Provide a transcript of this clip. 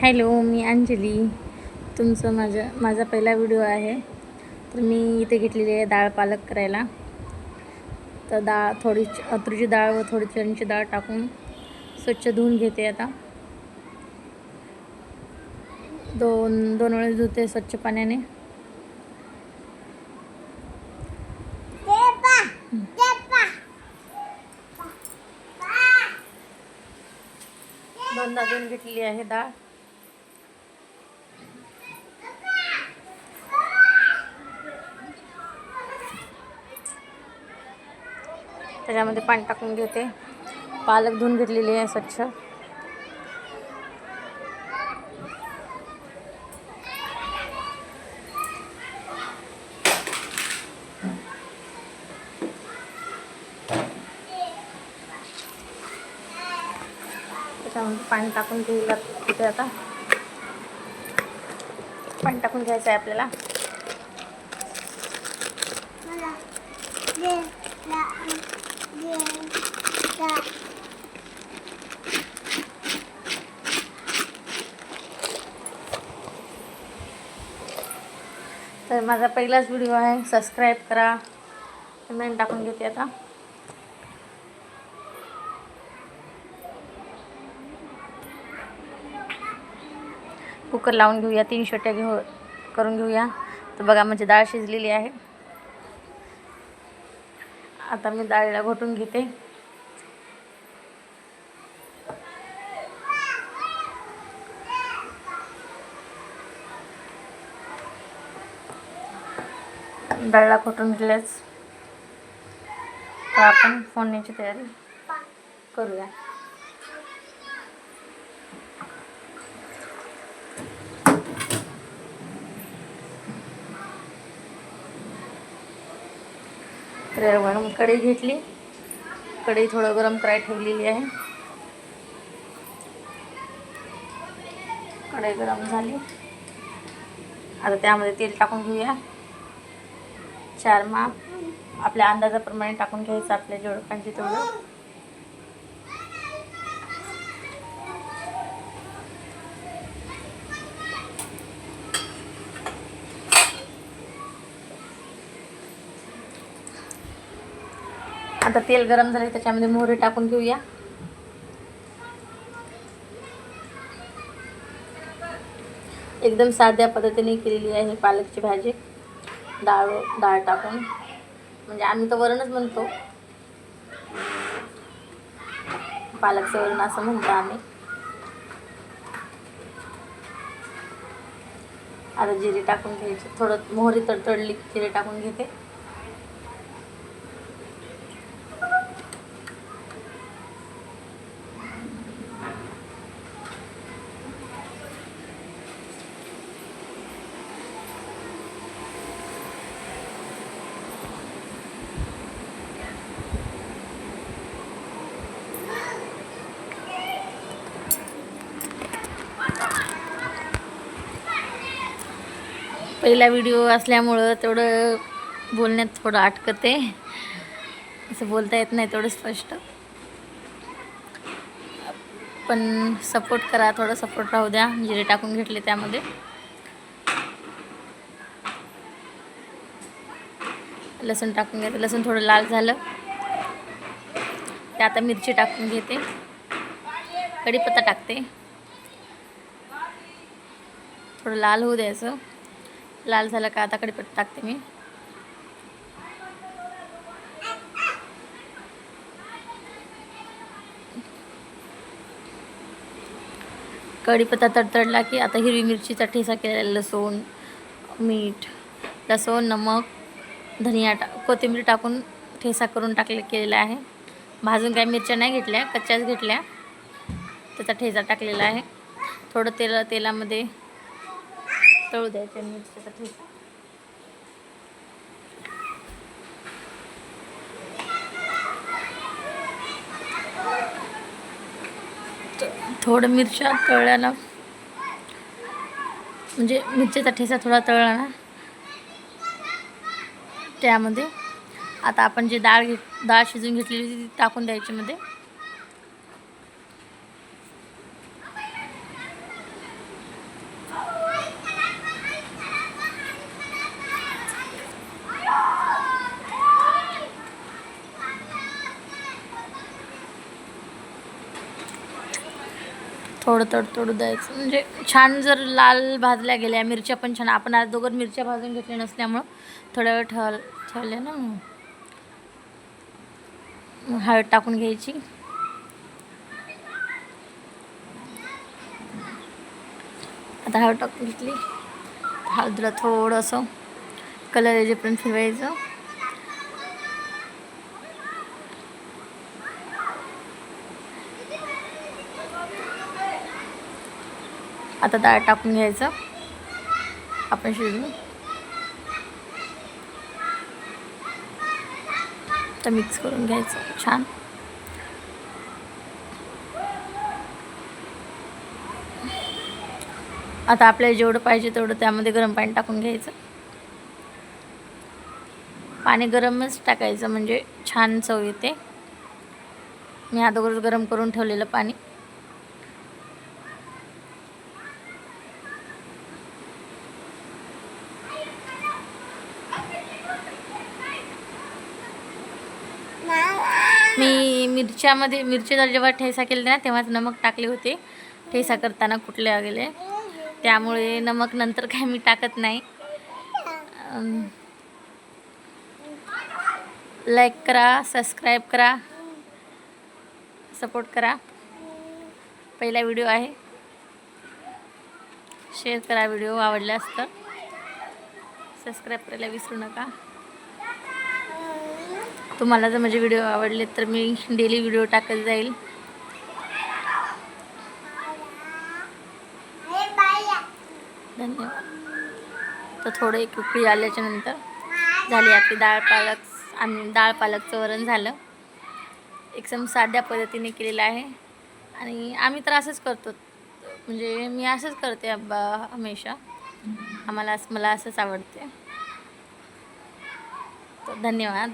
Hello मी अंजली. तुमचं माझ्या माझा पहिला व्हिडिओ आहे. तर मी इथे घेतलेली आहे डाळ पालक करायला. तर डाळ थोडी तुरीची डाळ व थोडी चणीची डाळ टाकून स्वच्छ धुवून घेते आता. दोन दोन वेळेस धुते स्वच्छ पाण्याने. दोनदा धुवून घेतलेली आहे डाळ. त्याच्यामध्ये पाणी टाकून घेते. पालक धुवून घेतलेली आहे स्वच्छ. त्याच्यामध्ये पाणी टाकून घेऊया तिथे आता. पाणी टाकून घ्यायचं आहे आपल्याला. माझा पहिलाच व्हिडिओ आहे. सबस्क्राईब करा. कमेंट टाकून घेते आता. कुकर लावून घेऊया. तीन शिट्ट्या घेऊ करून घेऊया. तर बघा म्हणजे डाळ शिजलेली आहे. आता मी डाळीला घोटून घेते. डाळीला खोटून घेतल्याच तर आपण फोडण्याची तयारी करूया. तर गरम कढई घेतली. कढई थोडं गरम करायला ठेवलेली आहे. कढई गरम झाली. आता त्यामध्ये तेल टाकून घेऊया. चार माप आपल्या अंदाजाप्रमाणे टाकून घ्यायचं आपल्या जेवढं पाहिजे तेवढं. आता तेल गरम झाले त्याच्यामध्ये मोहरी टाकून घेऊया. एकदम साध्या पद्धतीने केलेली आहे पालकची भाजी. डाळ डाळ टाकून. म्हणजे आम्ही तर वरणच म्हणतो. पालकचं वरण असं म्हणतो आम्ही. आता जिरे टाकून घ्यायचे. थोडं मोहरी तडतडली जिरे टाकून घेते. पहिला व्हिडिओ असल्यामुळं तेवढं बोलण्यात थोडं अटकते. असं बोलता येत नाही तेवढं स्पष्ट. पण सपोर्ट करा थोडं सपोर्ट राहू द्या. जिरे टाकून घेतले त्यामध्ये. लसूण टाकून घेते लसूण थोडं लाल झालं. ते आता मिरची टाकून घेते. कढीपत्ता टाकते. थोडं लाल होऊ द्यायचं. लाल झालं का आता कढीपत्ता टाकते मी. कढीपत्ता तडतडला की आता हिरवी मिरचीचा ठेसा केलेला लसूण मीठ लसूण नमक धनिया टा कोथिंबीर टाकून ठेसा करून टाकले केलेला आहे. भाजून काही मिरच्या नाही घेतल्या कच्च्याच घेतल्या. त्याचा ठेचा टाकलेला आहे. थोडं तेल तेलामध्ये तळू द्यायचे मिरच्याचा ठेचा थोडं मिरच्या तळल्या ना. म्हणजे मिरचीचा ठेसा थोडा तळला ना. त्यामध्ये आता आपण जे डाळ घे डाळ शिजून घेतलेली ती टाकून द्यायची मध्ये. थोडं तडतडू द्यायचं. म्हणजे छान जर लाल भाजल्या गेल्या मिरच्या पण छान. आपण आज दोघं मिरच्या भाजून घेतल्या नसल्यामुळं थोड्या वेळ ठेव ठेवल्या ना. हळद टाकून घ्यायची. आता हळद टाकून घेतली. हळदीला थोडंसं कलर येजेपर्यंत फिरवायचं. आता डाळ टाकून घ्यायचं. आपण शिजवून तर मिक्स करून घ्यायचं. छान. आता आपल्याला जेवढं पाहिजे तेवढं त्यामध्ये गरम पाणी टाकून घ्यायचं. पाणी गरमच टाकायचं म्हणजे छान चव येते. मी अगोदरच गरम करून ठेवलेलं पाणी मी मिरच्यामध्ये मिरचीचा जेव्हा ठेसा केले ना तेव्हाच नमक टाकले होते. ठेसा करताना कुठले गेले त्यामुळे नमक नंतर काय मी टाकत नाही. लाईक करा सबस्क्राईब करा. सपोर्ट करा. पहिला व्हिडिओ आहे. शेअर करा व्हिडिओ आवडल्यास तर सबस्क्राईब करायला विसरू नका. तुम्हाला जर माझे व्हिडिओ आवडले तर मी डेली व्हिडिओ टाकत जाईल. धन्यवाद. तर थोडं एक उकळी आल्याच्यानंतर झाली आपली डाळ पालक आणि डाळ पालकचं वरण झालं. एकदम साध्या पद्धतीने केलेलं आहे. आणि आम्ही तर असंच करतो. म्हणजे मी असंच करते अब्बा हमेशा. आम्हाला असं मला असंच आवडते. तर धन्यवाद.